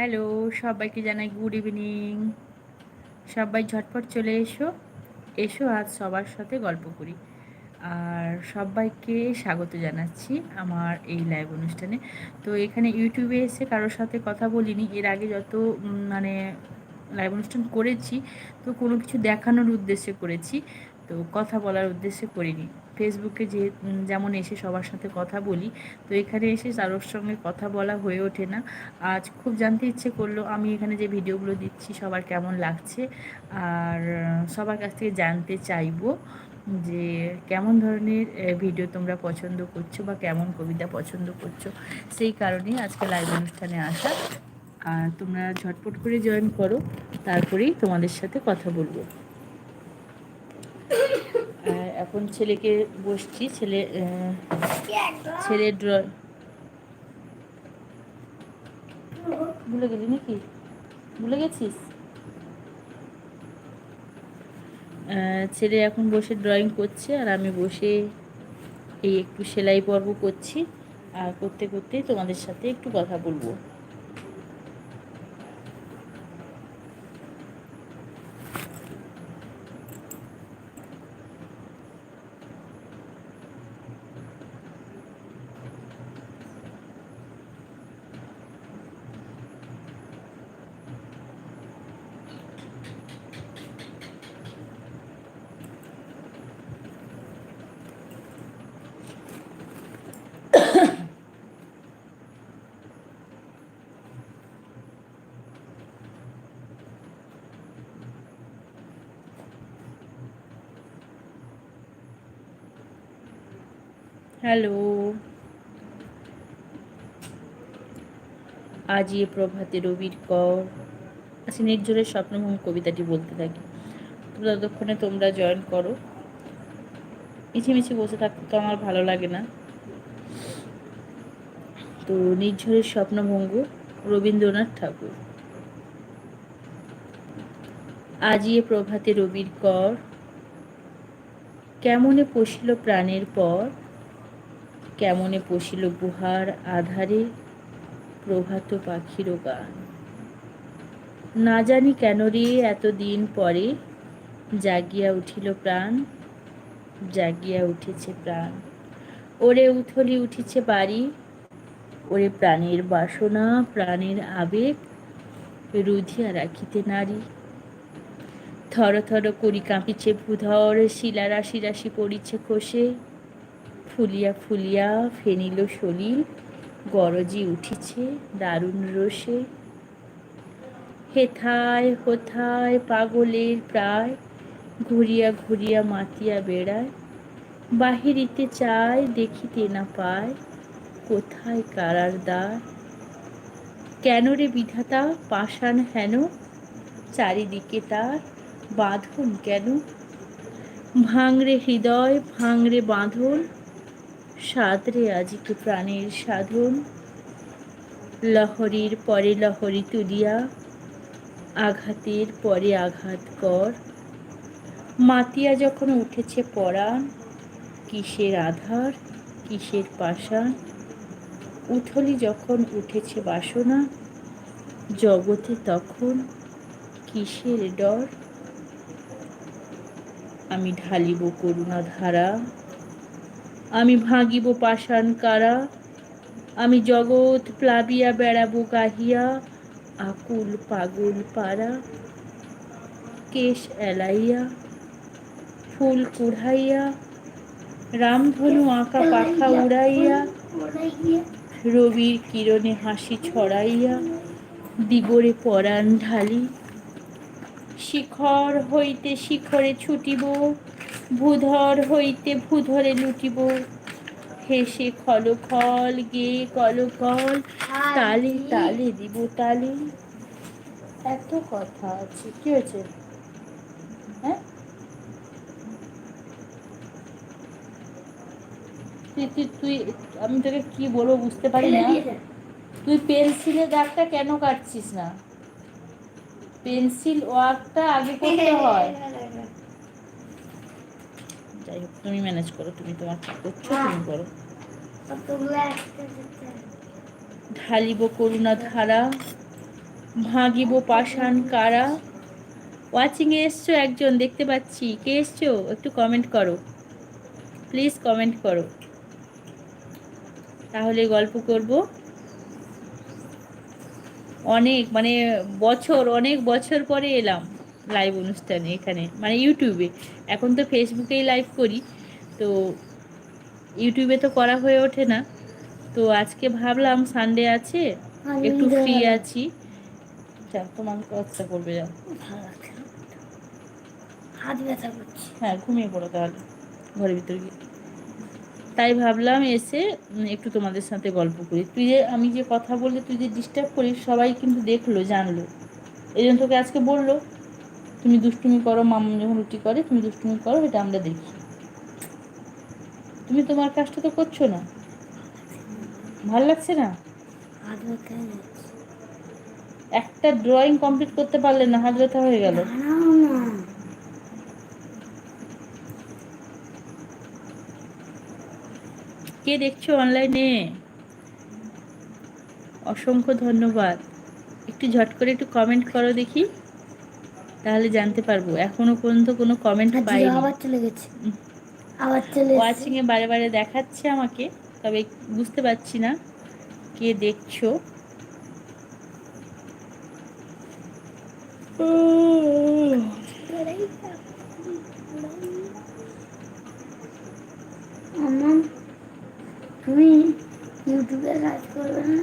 Hello, সবাইকে জানাই good evening সবাই ঝটপট চলে এসো। এসো, আজ সবার সাথে গল্প করি। আর সবাইকে স্বাগত জানাচ্ছি আমার এই লাইভ অনুষ্ঠানে। তো এখানে ইউটিউবে এসে কারোর সাথে কথা বলিনি। এর আগে যত মানে লাইভ অনুষ্ঠান করেছি, তো কোনো কিছু দেখানোর উদ্দেশ্যে করেছি। তো কথা বলার উদ্দেশ্যে করিনি। ফেসবুকে যে যেমন এসে সবার সাথে কথা বলি, তো এখানে এসে কারোর সঙ্গে কথা বলা হয়ে ওঠে না। আজ খুব জানতে ইচ্ছে করল, আমি এখানে যে ভিডিওগুলো দিচ্ছি, সবার কেমন লাগছে? আর সবার কাছ থেকে জানতে চাইব যে, কেমন ধরনের ভিডিও তোমরা পছন্দ করছ বা কেমন কবিতা পছন্দ করছ? সেই কারণেই আজকে লাইভ অনুষ্ঠানে আসা। আর তোমরা ঝটপট করে জয়েন করো, তারপরেই তোমাদের সাথে কথা বলব। এখন ছেলেকে বসছি, ছেলে ছেলে ড্র, ভুলে গেলি নাকি? ভুলে গেছিস? ছেলে এখন বসে ড্রয়িং করছে আর আমি বসে এই একটু সেলাই পর্ব করছি। আর করতে করতে তোমাদের সাথে একটু কথা বলব। হ্যালো। আজ এ প্রভাতে রবির কর। আচ্ছা নির্ঝরের স্বপ্নভূম কবিতাটি বলতে থাকি। ততক্ষণে তোমরা জয়েন করো। মিছিমিছি বসে থাকতে তো আমার ভালো লাগে না। তো নির্ঝরের স্বপ্নভঙ্গ রবীন্দ্রনাথ ঠাকুর। আজিয়ে প্রভাতে রবির কর। কেমনে পশিল প্রাণের পর? কেমনে পশিল গুহার আধারে প্রভাত পাখিরও গান? না জানি কেন রে এতদিন পরে জাগিয়া উঠিল প্রাণ, জাগিয়া উঠেছে প্রাণ। ওরে উথলি উঠিছে বাড়ি, ওরে প্রাণের বাসনা, প্রাণের আবেগ রুধিয়া রাখিতে নারী। থর থর করি কাঁপিছে ভূধর শিলা রাশি রাশি পড়িছে খসে ফুলিয়া ফুলিয়া ফেনিল সলিল, গরজি উঠিছে দারুণ রোষে। হেথায় হোথায় পাগলের প্রায়, ঘুরিয়া ঘুরিয়া মাতিয়া বেড়ায়। বাহিরিতে চায়, দেখিতে না পায়, কোথায় কারার দ্বার। কেন রে বিধাতা, পাষাণ হেন? চারিদিকে তার বাঁধন কেন? ভাঙরে হৃদয়, ভাঙরে বাঁধন সাদরে আজিকে প্রাণের সাধন। লহরীর পরে লহরী তুলিয়া, আঘাতের পরে আঘাত কর। মাতিয়া যখন উঠেছে পরাণ, কিসের আধার, কিসের পাষাণ? উথলি যখন উঠেছে বাসনা, জগতে তখন কিসের ডর? আমি ঢালিব করুণা ধারা আমি ভাঙিব পাষাণ কারা? আমি জগৎ প্লাবিয়া বেড়াবো গাহিয়া আকুল পাগল পাড়া কেশ এলাইয়া, ফুল কুড়াইয়া, রামধনু আঁকা পাখা উড়াইয়া, রবির কিরণে হাসি ছড়াইয়া দিবরে পরাণ ঢালি। শিখর হইতে শিখরে ছুটিব ভূধর হইতে ভূধরে লুটিব। হেসে খল খল গে কল কল তালে তালে। দিব তালে। এত কথা আছে কি হয়েছে? হ্যাঁ? তুই তুই তুই আমি তোকে কি বলব বুঝতে পারি না। তুই পেন্সিলের দাগটা কেন কাটছিস না? পেন্সিল ওয়ার্কটা আগে করতে হয়। যাই হোক, তুমি ম্যানেজ করো, তুমি তোমার কি করছ, তুমি করো। ঢালিব করুণা ধারা ভাগিব পাষাণ কারা। ওয়াচিংয়ে এসছো একজন, দেখতে পাচ্ছি। কে এসছো? একটু কমেন্ট করো। প্লিজ কমেন্ট করো। তাহলে গল্প করব। অনেক মানে বছর, অনেক বছর পরে এলাম। লাইভ অনুষ্ঠানে এখানে মানে ইউটিউবে এখন তো ফেসবুকেই লাইভ করি তো ইউটিউবে তো করা হয়ে ওঠে না। তো আজকে ভাবলাম সানডে আছে একটু ফ্রি আছি। যা তোমার কাজটা করবে যাও। হাত ব্যথা করছে। হ্যাঁ ঘুমিয়ে পড়ো তাহলে ঘরের ভিতরে গিয়ে। তাই ভাবলাম এসে একটু তোমাদের সাথে গল্প করি। তুই যে আমি যে কথা বললে তুই যে ডিস্টার্ব করিস সবাই কিন্তু দেখল জানলো। এই জন্য তোকে আজকে বলল তুমি দুষ্টুমি করো মামা যখন রুটি করে তুমি দুষ্টুমি করো এটা আমরা দেখি। তুমি তোমার কাজটা তো করছ না। ভালো লাগছে না? একটা ড্রয়িং কমপ্লিট করতে পারলে না হাত ব্যথা হয়ে গেল। কে দেখছ অনলাইনে অসংখ্য ধন্যবাদ। একটু ঝট করে একটু কমেন্ট করো দেখি। তাহলে জানতে পারব। এখনও পর্যন্ত কোনো কমেন্ট জিরো পাইনি। আবার চলে গেছে। আবার চলে ওয়াচিং এ বারে বারে দেখাচ্ছে আমাকে তবে বুঝতে পারছি না কে দেখছ। তুমি ইউটিউবে কাজ করবে না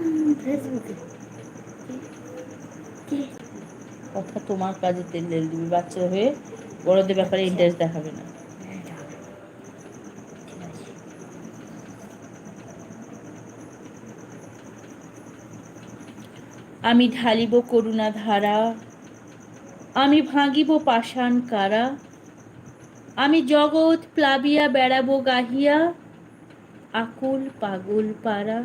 ফেসবুকে কি? কথা তোমার কাজে তেল দিবি, বাচ্চা হয়ে বড়দের ব্যাপারে ইন্টারেস্ট দেখাবে না। আমি ঢালিব করুণা ধারা, আমি ভাঙিব পাষাণ কারা, আমি জগৎ প্লাবিয়া বেড়াবো গাহিয়া, আকুল পাগল পাড়া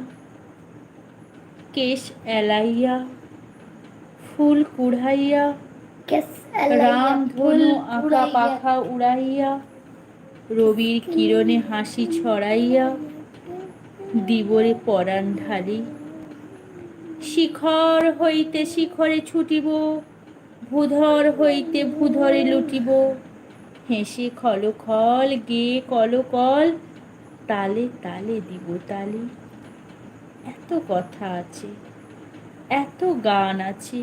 কেশ এলাইয়া ফুল কুড়াইয়া কেস রাম ধনু আঁকা পাখা উড়াইয়া, রবির কিরণে হাসি ছড়াইয়া, দিবরে পরাণ ঢালি। শিখর হইতে শিখরে ছুটিব, ভূধর হইতে ভূধরে লুটিব। হেসে খল খল, গে কল কল, তালে তালে দিব তালি। এত কথা আছে, এত গান আছে।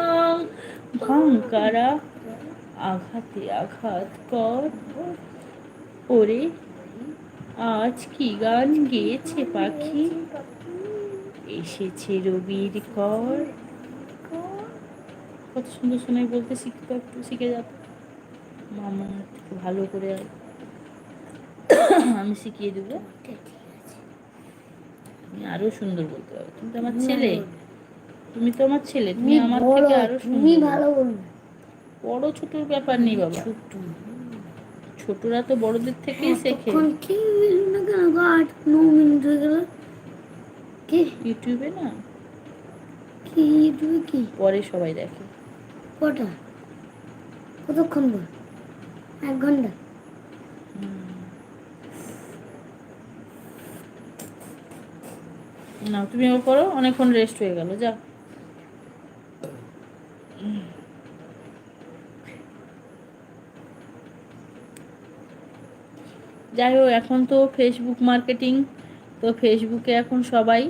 ভাং কারা আঘাতে আঘাত কর? ওরে, আজ কি গান গেয়েছে পাখি? এসেছে রবির কর। কত সুন্দর সময় বলতে শিখতে একটু শিখে যাব মামা ভালো করে আমি শিখিয়ে দেবো। তুমি আরও সুন্দর বলতে পারবে। তুমি তো আমার ছেলে। তুমি তো আমার ছেলে তুমি আমার বড় থেকে আরও তুমি ভালো বলবে। বড় ছোটর ব্যাপার নেই বাবা। ছোটরা তো বড়দের থেকেই শেখে। কি না কেন আট ন মিনিট হয়ে গেল। কি? ইউটিউবে না? কি তুমি কি? পরে সবাই দেখে। কটা? কতক্ষণ পর এক ঘণ্টা। না তুমি করো অনেকক্ষণ রেস্ট হয়ে গেল যা যাই হোক, এখন তো ফেসবুক মার্কেটিং তো ফেসবুকে এখন সবাই।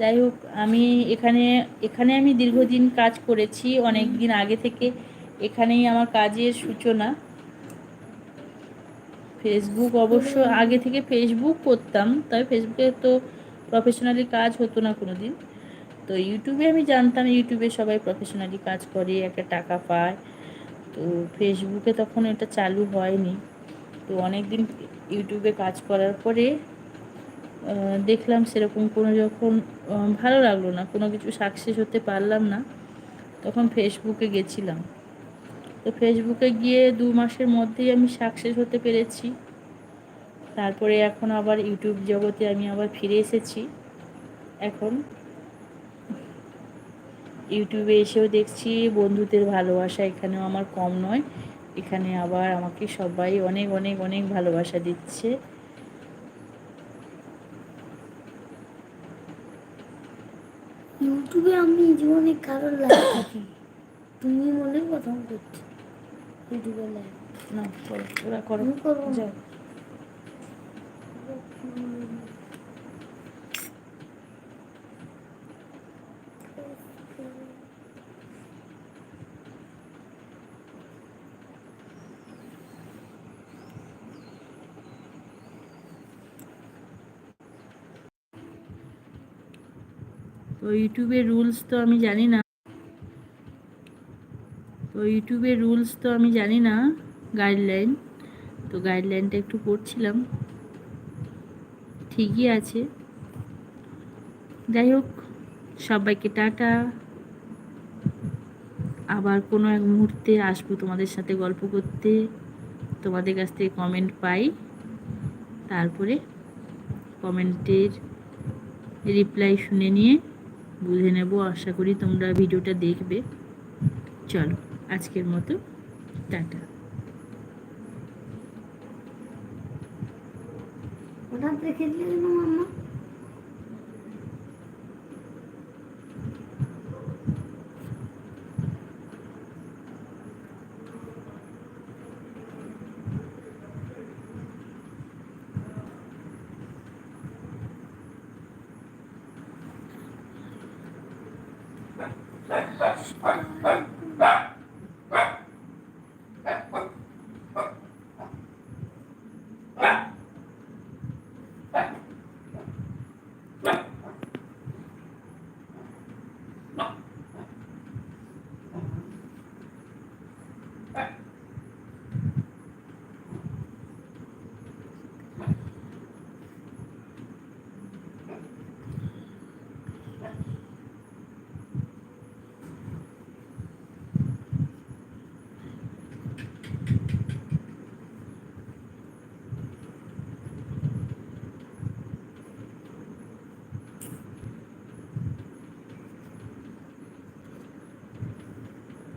যাই হোক, আমি এখানে এখানে আমি দীর্ঘদিন কাজ করেছি অনেক দিন আগে থেকে এখানেই আমার কাজের সূচনা। ফেসবুক অবশ্য আগে থেকে ফেসবুক করতাম, তবে ফেসবুকে তো প্রফেশনালি কাজ হতো না কোনো দিন তো ইউটিউবে আমি জানতাম ইউটিউবে সবাই প্রফেশনালি কাজ করে, একটা টাকা পায়। তো ফেসবুকে তখন এটা চালু হয়নি। তো অনেক দিন ইউটিউবে কাজ করার পরে দেখলাম সেরকম কোনো যখন ভালো লাগল না, কোনো কিছু সাকসেস হতে পারলাম না, তখন ফেসবুকে গেছিলাম। তো ফেসবুকে গিয়ে দু মাসের মধ্যেই আমি সাকসেস হতে পেরেছি। তারপরে এখন আবার ইউটিউব জগতে আমি আবার ফিরে এসেছি। এখন ইউটিউবে এসেও দেখছি বন্ধুদের ভালোবাসা এখানেও আমার কম নয়। এখানে আবার আমাকে সবাই অনেক অনেক অনেক ভালোবাসা দিচ্ছে। ইউটিউবে আমি জীবনে কারোর লাইভ দেখি তুমি মনে প্রথম করছ ইউটিউবে লাইভ না করো ওরা করো। যাও। তো ইউটিউবের রুলস তো আমি জানি না। তো ইউটিউবের রুলস তো আমি জানি না গাইডলাইন তো গাইডলাইনটা একটু পড়ছিলাম। ঠিকই আছে। যাই হোক, সবাইকে টাটা। আবার কোনো এক মুহূর্তে আসব তোমাদের সাথে গল্প করতে। তোমাদের কাছ থেকে কমেন্ট পাই। তারপরে কমেন্টের রিপ্লাই শুনে নিয়ে বুঝে নেব, আশা করি তোমরা ভিডিওটা দেখবে। চলো, আজকের মতো, টাটা। ওটা দেখে দিলে মামা